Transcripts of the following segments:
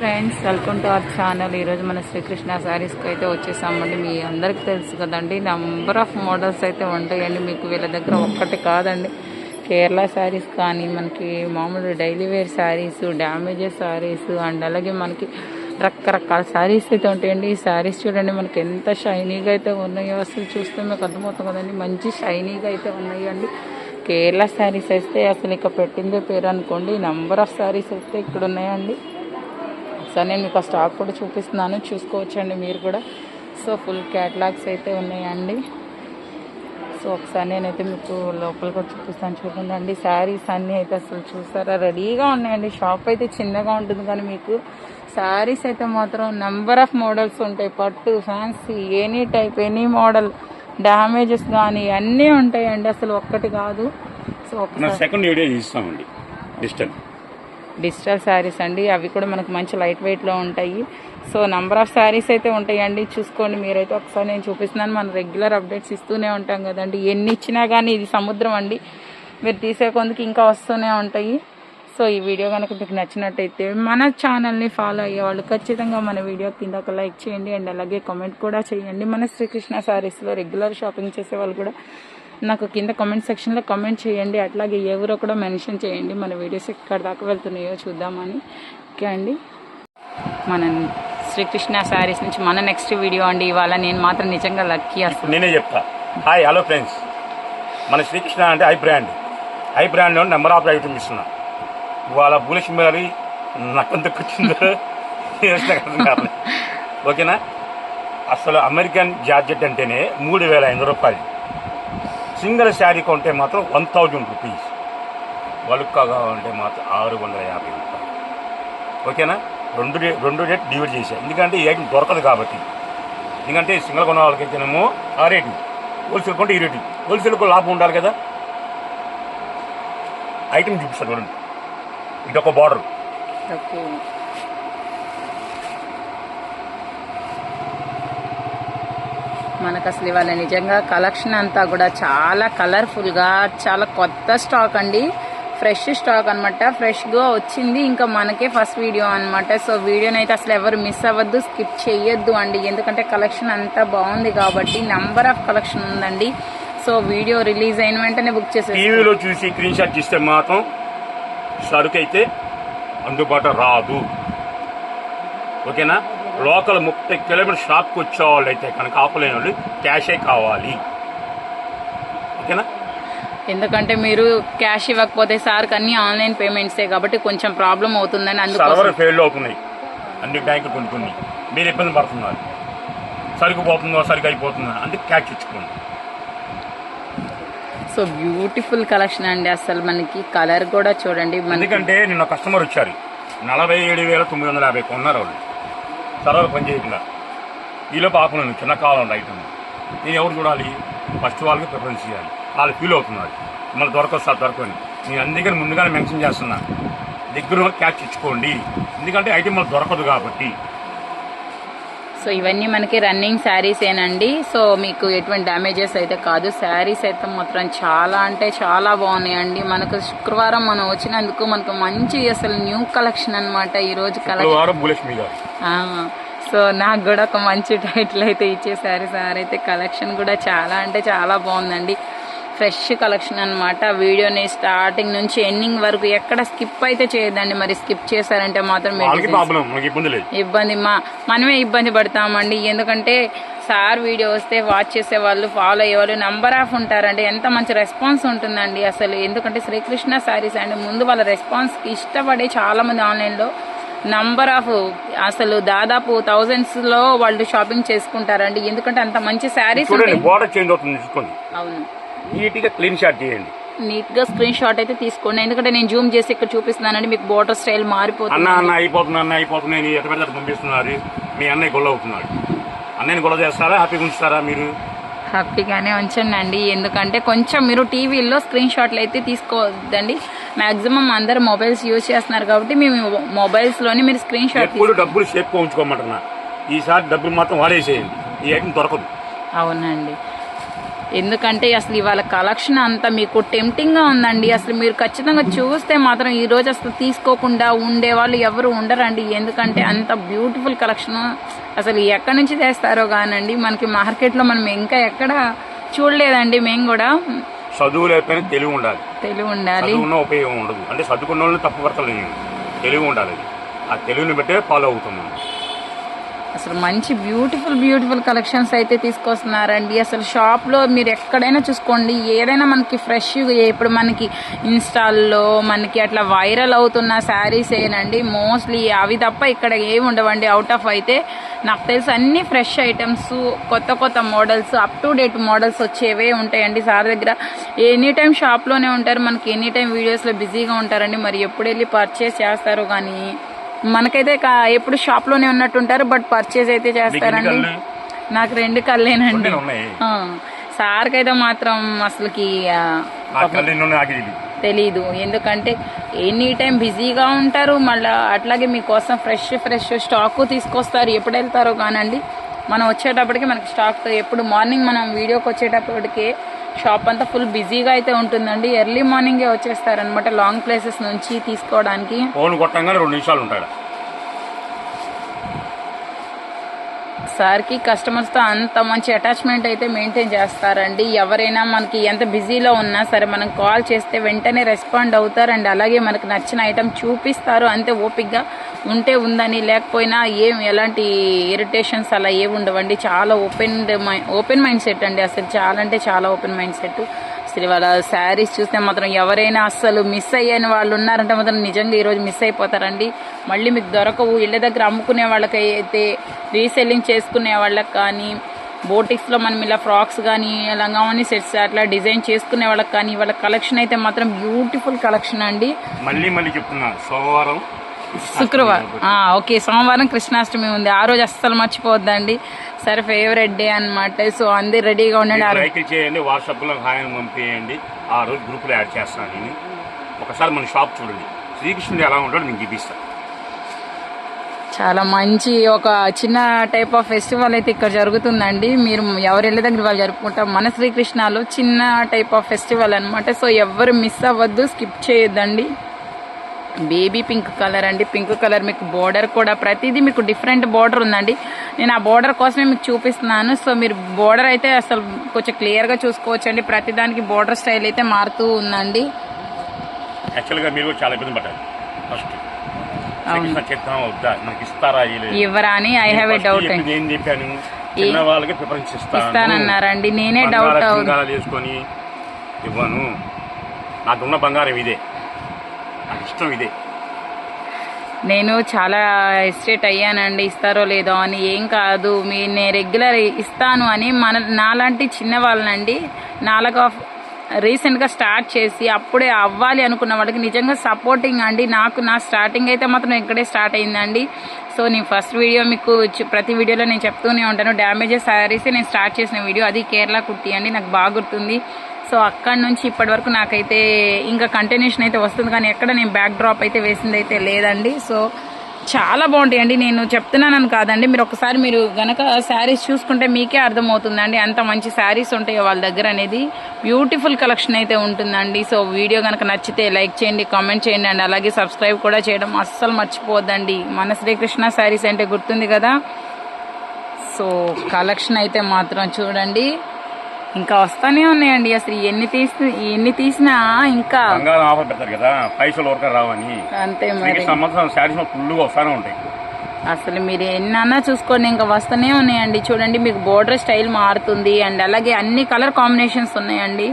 Friends welcome to our channel. ఈరోజు మన శ్రీకృష్ణ శారీస్కి అయితే వచ్చేసామండి. మీ అందరికీ తెలుసు కదండి నెంబర్ ఆఫ్ మోడల్స్ అయితే ఉంటాయండి. మీకు వీళ్ళ దగ్గర ఒక్కటి కాదండి. కేరళ శారీస్ కానీ మనకి మామూలు daily wear sarees damages sarees and అలాగే మనకి రకరకాల శారీస్ అయితే ఉంటాయండి. ఈ శారీస్ చూడండి మనకి ఎంత షైనీగా అయితే ఉన్నాయో అసలు చూస్తే మీకు అర్థమవుతుంది కదండి. మంచి షైనీగా అయితే ఉన్నాయండి. కేరళ శారీస్ అయితే అసలు ఇక పెట్టిందే పేరు అనుకోండి. నంబర్ ఆఫ్ శారీస్ అయితే ఇక్కడ ఉన్నాయండి ఒకసారి నేను మీకు ఆ స్టాక్ కూడా చూపిస్తున్నాను. చూసుకోవచ్చండి మీరు కూడా. సో ఫుల్ క్యాటలాగ్స్ అయితే ఉన్నాయండి. సో ఒకసారి నేనైతే మీకు లోపలికి వచ్చి చూపిస్తాను. చూడండి అండి శారీస్ అన్నీ అయితే అసలు చూసారా? రెడీగా ఉన్నాయండి. షాప్ అయితే చిన్నగా ఉంటుంది కానీ మీకు శారీస్ అయితే మాత్రం నెంబర్ ఆఫ్ మోడల్స్ ఉంటాయి. పట్టు fancy any type any model damages కానీ అన్నీ ఉంటాయండి. అసలు ఒక్కటి కాదు. సో సెకండ్ వీడియో ఇస్తామండి డిజిటల్. డిజిటల్ శారీస్ అండి. అవి కూడా మనకు మంచి లైట్ వెయిట్లో ఉంటాయి. సో నెంబర్ ఆఫ్ శారీస్ అయితే ఉంటాయండి. చూసుకోండి మీరైతే ఒకసారి నేను చూపిస్తున్నాను. మనం రెగ్యులర్ అప్డేట్స్ ఇస్తూనే ఉంటాం కదండి. ఎన్ని ఇచ్చినా కానీ ఇది సముద్రం అండి. మీరు తీసే కొందుకు ఇంకా వస్తూనే ఉంటాయి. సో ఈ వీడియో కనుక మీకు నచ్చినట్టయితే మన ఛానల్ని ఫాలో అయ్యే వాళ్ళు ఖచ్చితంగా మన వీడియో కింద ఒక లైక్ చేయండి. అండ్ అలాగే కామెంట్ కూడా చేయండి. మన శ్రీకృష్ణ శారీస్లో రెగ్యులర్ షాపింగ్ చేసే వాళ్ళు కూడా నాకు కింద కామెంట్ సెక్షన్లో కామెంట్ చేయండి. అట్లాగే ఎవరో కూడా మెన్షన్ చేయండి. మన వీడియోస్ ఎక్కడ దాకా వెళ్తున్నాయో చూద్దామని. ఓకే అండి? మన శ్రీకృష్ణ శారీస్ నుంచి మన నెక్స్ట్ వీడియో అండి. ఇవాళ నేను మాత్రం నిజంగా లక్కీ అసలు. నేనే చెప్తా. హాయ్ హలో ఫ్రెండ్స్ మన శ్రీకృష్ణ అంటే ఐ బ్రాండ్ ఐ బ్రాండ్లో నెంబర్ ఆఫ్ ఐటమ్ ఇస్తున్నా ఇవాళ భూలక్ష్మి మేరీ నక్కం దక్కొచ్చిందో ఓకేనా అసలు అమెరికన్ జార్జెట్ అంటేనే మూడు వేల ఐదు రూపాయలు. సింగిల్ శారీ కొంటే మాత్రం వన్ థౌజండ్ రూపీస్. వలుక్కగా ఉంటే మాత్రం ఆరు వందల యాభై రూపాయలు. ఓకేనా? రెండు రే రెండు రేట్ డివైడ్ చేశాను ఎందుకంటే ఈ ఐటమ్ దొరకదు కాబట్టి. ఎందుకంటే సింగిల్ కొన్న వాళ్ళకైతేనేమో ఆ రేటు. హోల్సేల్ కొంటే ఈ రేటు. హోల్సేల్కు లాభం ఉండాలి కదా. ఐటమ్ చూపిస్తాను చూడండి. ఇదొక బార్డర్. మనకు అసలు ఇవాళ నిజంగా కలెక్షన్ అంతా కూడా చాలా కలర్ఫుల్గా చాలా కొత్త స్టాక్ అండి. ఫ్రెష్ స్టాక్ అనమాట ఫ్రెష్గా వచ్చింది. ఇంకా మనకే ఫస్ట్ వీడియో అనమాట సో వీడియోని అయితే అసలు ఎవరు మిస్ అవ్వద్దు స్కిప్ చేయొద్దు అండి. ఎందుకంటే కలెక్షన్ అంతా బాగుంది కాబట్టి నంబర్ ఆఫ్ కలెక్షన్ ఉందండి. సో వీడియో రిలీజ్ అయిన వెంటనే బుక్ చేసేసి టీవీలో చూసి స్క్రీన్ షాట్ ఇస్తే మాత్రం సరుకు అయితే అందుబాటు రాదు. ఓకేనా? లోకల్ ముప్పై కిలోమీటర్ షాప్కి వచ్చే వాళ్ళు అయితే కనుక ఆపలేని వాళ్ళు క్యాషే కావాలి. ఓకేనా? ఎందుకంటే మీరు క్యాష్ ఇవ్వకపోతే సార్ అన్ని ఆన్లైన్ పేమెంట్సే కాబట్టి కొంచెం ప్రాబ్లం అవుతుందని అందుకోసం. సర్వర్ ఫెయిల్ అవుతున్నాయి. అన్ని బ్యాంకులు కొన్ని కొన్ని. మీరు ఇబ్బంది పడుతున్నారు. సరుకు పోతుందో సరుకు అయిపోతుందో అందుకే క్యాష్ ఇచ్చుకోండి సో బ్యూటిఫుల్ కలెక్షన్ అండి అసలు మనకి. కలర్ కూడా చూడండి మనకి. ఎందుకంటే నిన్న కస్టమర్ వచ్చారు. నలభై ఏడు వేల తొమ్మిది వందల యాభై కొన్నారు వాళ్ళు. సర్వర్ పని చేయకుండా. ఈలోపు ఆకున్నాను చిన్న కాలం ఐటమ్ నేను ఎవరు చూడాలి? ఫస్ట్ వాళ్ళకి ప్రిఫరెన్స్ చేయాలి వాళ్ళు ఫీల్ అవుతున్నారు. మళ్ళీ దొరకదు సార్ దొరకని. నేను అందుకని ముందుగానే మెన్షన్ చేస్తున్నా. దగ్గర క్యాచ్ ఇచ్చుకోండి ఎందుకంటే ఐటమ్ మనకు దొరకదు కాబట్టి. సో ఇవన్నీ మనకి రన్నింగ్ శారీస్ ఏనండి. సో మీకు ఎటువంటి డ్యామేజెస్ అయితే కాదు. శారీస్ అయితే మాత్రం చాలా అంటే చాలా బాగున్నాయండి. మనకు శుక్రవారం మనం వచ్చినందుకు మనకు మంచి అసలు న్యూ కలెక్షన్ అనమాట ఈ రోజు కలెక్షన్ సో నాకు కూడా ఒక మంచి టైటిల్ అయితే ఇచ్చేసారు సార్. అయితే కలెక్షన్ కూడా చాలా అంటే చాలా బాగుందండి. ఫ్రెష్ కలెక్షన్ అనమాట వీడియోని స్టార్టింగ్ నుంచి ఎండింగ్ వరకు ఎక్కడ స్కిప్ అయితే చేయొద్దండి. మరి స్కిప్ చేశారంటే మాత్రం ఇబ్బంది మా మనమే ఇబ్బంది పడతామండి. ఎందుకంటే సార్ వీడియో వస్తే వాచ్ చేసే వాళ్ళు ఫాలో అయ్యే వాళ్ళు నంబర్ ఆఫ్ ఉంటారండి. ఎంత మంచి రెస్పాన్స్ ఉంటుందండి అసలు. ఎందుకంటే శ్రీకృష్ణ శారీస్ అండి ముందు వాళ్ళ రెస్పాన్స్కి ఇష్టపడే చాలా మంది ఆన్లైన్లో నంబర్ ఆఫ్ అసలు దాదాపు థౌజండ్స్లో వాళ్ళు షాపింగ్ చేసుకుంటారండి. ఎందుకంటే అంత మంచి శారీస్ చూడండి ఉంటాయి. బోర్డర్ చేంజ్ అవుతుంది చూసుకోండి. అవును. నీట్గా క్లీన్ షాట్ చేయండి. నీట్గా స్క్రీన్ షాట్ అయితే తీసుకోండి. ఎందుకంటే నేను జూమ్ చేసి ఇక్కడ చూపిస్తున్నానండి మీకు బోర్డర్ స్టైల్ మారిపోతుంది. అన్న అయిపోతుంది అన్న అయిపోతుంది. నేను ఎట్ట పెడితే అట్ట పంపిస్తున్నారు. మీ అన్నయ్య గొల్ల అవుతున్నాడు. అన్నయ్యని గొల్ల చేస్తారా? హ్యాపీగా ఉంచుతారా మీరు? హ్యాపీగానే ఉంచండి అండి ఎందుకంటే కొంచెం మీరు టీవీలో స్క్రీన్ షాట్లు అయితే తీసుకోవద్దండి. మాక్సిమం అందరు మొబైల్స్ యూజ్ చేస్తున్నారు కాబట్టి మేము మొబైల్స్లోనే మీరు స్క్రీన్ షాట్ డబ్బులు సేఫ్గా ఉంచుకోమంటున్నా. ఈసారి డబ్బులు మాత్రం వాడేసేయండి. ఈ ఐటమ్ దొరకదు. అవునండి. ఎందుకంటే అసలు ఇవాళ కలెక్షన్ అంతా మీకు టెంప్టింగ్గా ఉందండి. అసలు మీరు ఖచ్చితంగా చూస్తే మాత్రం ఈ రోజు అసలు తీసుకోకుండా ఉండే వాళ్ళు ఎవరు ఉండరండి. ఎందుకంటే అంత బ్యూటిఫుల్ కలెక్షన్ అసలు ఎక్కడి నుంచి తెస్తారో కానండి. మనకి మార్కెట్లో మనం ఇంకా ఎక్కడ చూడలేదండి మేము కూడా. చదువు లేకపోయినా తెలివి ఉండాలి. తెలివి ఉండాలి. ఉపయోగం ఉండదు. అంటే చదువుకున్న వాళ్ళని తప్పు పడతలేదు తెలివి ఉండాలి. ఆ తెలివిని బట్టే ఫాలో అవుతున్నాం. అసలు మంచి బ్యూటిఫుల్ బ్యూటిఫుల్ కలెక్షన్స్ అయితే తీసుకొస్తున్నారండి. అసలు షాప్లో మీరు ఎక్కడైనా చూసుకోండి. ఏదైనా మనకి ఫ్రెష్ ఇప్పుడు మనకి ఇన్స్టాల్లో మనకి అట్లా వైరల్ అవుతున్న శారీస్ ఏనండి. మోస్ట్లీ అవి తప్ప ఇక్కడ ఏమి ఉండవండి. అవుట్ ఆఫ్ అయితే నాకు తెలిసి అన్ని ఫ్రెష్ ఐటమ్స్ కొత్త కొత్త models up to date models వచ్చేవే ఉంటాయండి. సార్ దగ్గర ఎనీ టైం షాప్లోనే ఉంటారు. మనకి ఎనీ టైం వీడియోస్లో బిజీగా ఉంటారండి. మరి ఎప్పుడు వెళ్ళి పర్చేస్ చేస్తారు కానీ మనకైతే ఎప్పుడు షాప్లోనే ఉన్నట్టు ఉంటారు బట్ పర్చేస్ అయితే చేస్తారండి? నాకు రెండు కళ్ళేనండి. సార్కి అయితే మాత్రం అసలుకి తెలీదు. ఎందుకంటే ఎనీ టైం బిజీగా ఉంటారు మళ్ళీ అట్లాగే మీకోసం ఫ్రెష్ ఫ్రెష్ స్టాక్ తీసుకొస్తారు ఎప్పుడు వెళ్తారో కానండి. మనం వచ్చేటప్పటికి మనకి స్టాక్ ఎప్పుడు మార్నింగ్ మనం వీడియోకి వచ్చేటప్పటికి షాప్ అంతా ఫుల్ బిజీగా అయితే ఉంటుందండి. ఎర్లీ మార్నింగే వచ్చేస్తారనమాట లాంగ్ ప్లేసెస్ నుంచి తీసుకోవడానికి. ఫోన్ కొట్టంగానే రెండు నిమిషాలు ఉంటాడు. సార్కి కస్టమర్స్తో అంత మంచి అటాచ్మెంట్ అయితే మెయింటైన్ చేస్తారండి. ఎవరైనా మనకి ఎంత బిజీలో ఉన్నా సరే మనం కాల్ చేస్తే వెంటనే రెస్పాండ్ అవుతారండి. అలాగే మనకు నచ్చిన ఐటమ్ చూపిస్తారు అంతే ఓపిక్గా ఉంటే ఉందని లేకపోయినా ఏం ఎలాంటి ఇరిటేషన్స్ అలా ఏమి ఉండవండి. చాలా ఓపెన్ ఓపెన్ మైండ్ సెట్ అండి అసలు. చాలా అంటే చాలా ఓపెన్ మైండ్ సెట్ అసలు వాళ్ళ శారీస్ చూస్తే మాత్రం ఎవరైనా అస్సలు మిస్ అయ్యని వాళ్ళు ఉన్నారంటే మాత్రం నిజంగా ఈరోజు మిస్ అయిపోతారండి. మళ్ళీ మీకు దొరకవు. ఇళ్ళ దగ్గర అమ్ముకునే వాళ్ళకైతే రీసెల్లింగ్ చేసుకునే వాళ్ళకి కానీ బోటిక్స్లో మనం ఇలా ఫ్రాక్స్ కానీ లంగావని సెట్స్ అట్లా డిజైన్ చేసుకునే వాళ్ళకి కానీ వాళ్ళ కలెక్షన్ అయితే మాత్రం బ్యూటిఫుల్ కలెక్షన్ అండి. మళ్ళీ మళ్ళీ చెప్తున్నా. సోమవారం శుక్రవారం. ఓకే సోమవారం కృష్ణాష్టమి ఉంది. ఆ రోజు అస్సలు మర్చిపోవద్దండి. సరే ఫేవరెట్ డే అన్నమాట. సో అందరు రెడీగా ఉండండి. ఆ రోజు లైక్ చేయండి వాట్సాప్లో హాయ్ పంపించండి ఆ రోజు గ్రూప్లో యాడ్ చేస్తాను నేను. ఒకసారి మన షాప్ చూడండి. శ్రీకృష్ణుడు ఎలా ఉంటాడో నేను చూపిస్తాను చాలా మంచి ఒక చిన్న టైప్ ఆఫ్ ఫెస్టివల్ అయితే ఇక్కడ జరుగుతుందండి. మీరు ఎవరు వెళ్ళే దగ్గర వాళ్ళు జరుపుకుంటాం మన శ్రీకృష్ణలో చిన్న టైప్ ఆఫ్ ఫెస్టివల్ అన్నమాట. సో ఎవరు మిస్ అవ్వద్దు స్కిప్ చేయొద్దండి. బేబీ పింక్ కలర్ అండి. పింక్ కలర్ మీకు బోర్డర్ కూడా ప్రతిదీ మీకు డిఫరెంట్ బోర్డర్ ఉందండి. నేను ఆ బోర్డర్ కోసమే మీకు చూపిస్తున్నాను. సో మీరు బోర్డర్ అయితే అసలు కొంచెం క్లియర్గా చూసుకోవచ్చండి. ప్రతిదానికి బోర్డర్ స్టైల్ అయితే మారుతూ ఉందండి. యాక్చువల్గా మీరు చాలా ఇబ్బంది పడ్డారు. ఫస్ట్? ఇవ్వరా అని ఐ హ్యావ్ ఎ డౌట్ చెప్పింది ఏం చెప్పాను? చిన్న వాళ్ళకి ప్రిఫరెన్స్ ఇస్తాను. ఇస్తానన్నారండి. నేనే డౌట్ చేసుకొని ఇవ్వను. నాకున్న బంగారం ఇదే. ఇష్టం ఇదే నేను చాలా ఎస్టేట్ అయ్యానండి ఇస్తారో లేదో అని. ఏం కాదు మీ నేను రెగ్యులర్ ఇస్తాను అని మన నాలాంటి చిన్న వాళ్ళనండి నాలుగా రీసెంట్గా స్టార్ట్ చేసి అప్పుడే అవ్వాలి అనుకున్న వాళ్ళకి నిజంగా సపోర్టింగ్ అండి. నాకు నా స్టార్టింగ్ అయితే మాత్రం ఇక్కడే స్టార్ట్ అయిందండి. సో నేను ఫస్ట్ వీడియో మీకు ప్రతి వీడియోలో నేను చెప్తూనే ఉంటాను. డ్యామేజెస్ శారీస్ నేను స్టార్ట్ చేసిన వీడియో అది కేరళ కుట్టి అండి నాకు బాగా గుర్తుంది. సో అక్కడి నుంచి ఇప్పటి వరకు నాకైతే ఇంకా కంటిన్యూషన్ అయితే వస్తుంది. కానీ ఎక్కడ నేను బ్యాక్ డ్రాప్ అయితే వేసింది అయితే లేదండి. సో చాలా బాగుంటాయండి. నేను చెప్తున్నానని కాదండి. మీరు ఒకసారి మీరు గనక శారీస్ చూసుకుంటే మీకే అర్థమవుతుందండి. అంత మంచి శారీస్ ఉంటాయి వాళ్ళ దగ్గర అనేది. బ్యూటిఫుల్ కలెక్షన్ అయితే ఉంటుందండి. సో వీడియో కనుక నచ్చితే లైక్ చేయండి కామెంట్ చేయండి అండి అలాగే సబ్స్క్రైబ్ కూడా చేయడం అస్సలు మర్చిపోవద్దండి. మన శ్రీకృష్ణ శారీస్ అంటే గుర్తుంది కదా. సో కలెక్షన్ అయితే మాత్రం చూడండి. ఇంకా వస్తానే ఉన్నాయండి. అసలు ఎన్ని తీసి ఎన్ని తీసినా ఇంకా బంగారం ఆఫర్ పెడతారు కదా పైసలు ఊరక రావని. అంతే మరి. సంవత్సరం శారీస్ ఫుల్గా వస్తానే ఉంటాయి. అసలు మీరు ఎన్నన్నా చూసుకోండి ఇంకా వస్తూనే ఉన్నాయండి. చూడండి మీకు బోర్డర్ స్టైల్ మారుతుంది. అండ్ అలాగే అన్ని కలర్ కాంబినేషన్స్ ఉన్నాయండి.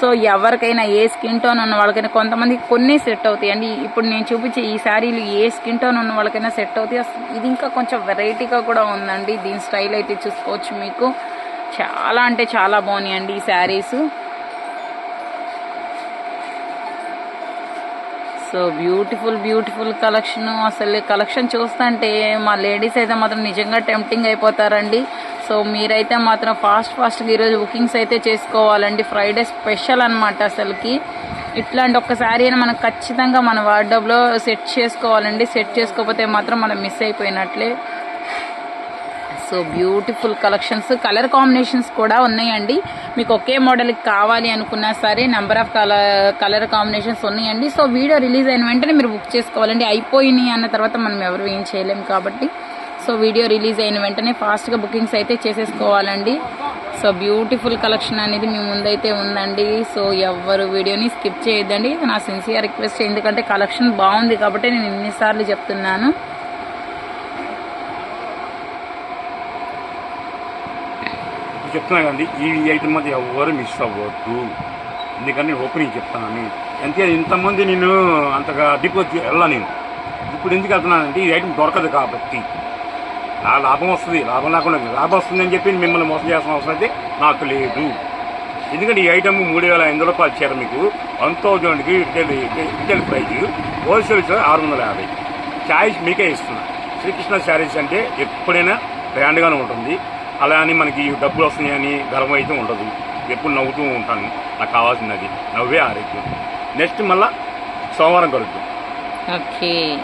సో ఎవరికైనా ఏ స్కిన్ టోన్ ఉన్న వాళ్ళకైనా కొంతమందికి కొన్ని సెట్ అవుతాయి. అండి ఇప్పుడు నేను చూపించే ఈ శారీలు ఏ స్కిన్ టోన్ ఉన్న వాళ్ళకైనా సెట్ అవుతాయి. ఇది ఇంకా కొంచెం వెరైటీగా కూడా ఉందండి. దీని స్టైల్ అయితే చూసుకోవచ్చు మీకు. చాలా అంటే చాలా బాగున్నాయండి ఈ sarees. So beautiful beautiful collection. అసలు కలెక్షన్ చూస్తుంటే మా లేడీస్ అయితే మాత్రం నిజంగా టెంప్టింగ్ అయిపోతారండి. సో మీరైతే మాత్రం ఫాస్ట్ ఫాస్ట్గా ఈరోజు బుకింగ్స్ అయితే చేసుకోవాలండి. ఫ్రైడే స్పెషల్ అనమాట అసలుకి. ఇట్లాంటి ఒక్క శారీ అని మనం ఖచ్చితంగా మన వార్డబ్లో సెట్ చేసుకోవాలండి. సెట్ చేసుకోకపోతే మాత్రం మనం miss అయిపోయినట్లే. So beautiful collections colour combinations కూడా ఉన్నాయండి. మీకు ఒకే మోడల్కి కావాలి అనుకున్నా సరే number of colour colour combinations ఉన్నాయండి. సో వీడియో రిలీజ్ అయిన వెంటనే మీరు బుక్ చేసుకోవాలండి. అయిపోయినాయి అన్న తర్వాత మనం ఎవరు ఏం చేయలేము కాబట్టి. సో వీడియో రిలీజ్ అయిన వెంటనే ఫాస్ట్గా బుకింగ్స్ అయితే చేసేసుకోవాలండి. సో బ్యూటిఫుల్ కలెక్షన్ అనేది మీ ముందైతే ఉందండి. సో ఎవరు వీడియోని స్కిప్ చేయొద్దండి. నా సిన్సియర్ రిక్వెస్ట్ ఎందుకంటే కలెక్షన్ బాగుంది కాబట్టి నేను ఎన్నిసార్లు చెప్తున్నాను. చెప్తున్నా కదండి ఈ ఐటమ్ మధ్య ఎవరు మిస్ అవ్వద్దు. ఎందుకని ఓపెనింగ్ చెప్తానని. అంతే ఇంతమంది నేను అంతగా డిపో వెళ్ళా నేను. ఇప్పుడు ఎందుకు వెళ్తున్నానంటే ఈ ఐటమ్ దొరకదు కాబట్టి. నా లాభం వస్తుంది లాభం లేకుండా లాభం వస్తుందని చెప్పి మిమ్మల్ని మోసం చేసిన అవసరం అయితే నాకు లేదు. ఎందుకంటే ఈ ఐటమ్ మూడు వేల ఐదు రూపాయలు చీర మీకు. వన్ థౌజండ్కి రిటైల్ రిటైల్ ప్రైస్ హోల్సేల్ ఆరు వందల యాభై. చాయిస్ మీకే ఇస్తున్నా. శ్రీకృష్ణ శారీస్ అంటే ఎప్పుడైనా బ్రాండ్గానే ఉంటుంది. అలా అని మనకి డబ్బులు వస్తున్నాయని గర్వం అయితే ఉండదు. ఎప్పుడు నవ్వుతూ ఉంటాను. నాకు కావాల్సినది నవ్వే ఆరోగ్యం. నెక్స్ట్ మళ్ళా సోమవారం కలుద్దాం. ఓకే.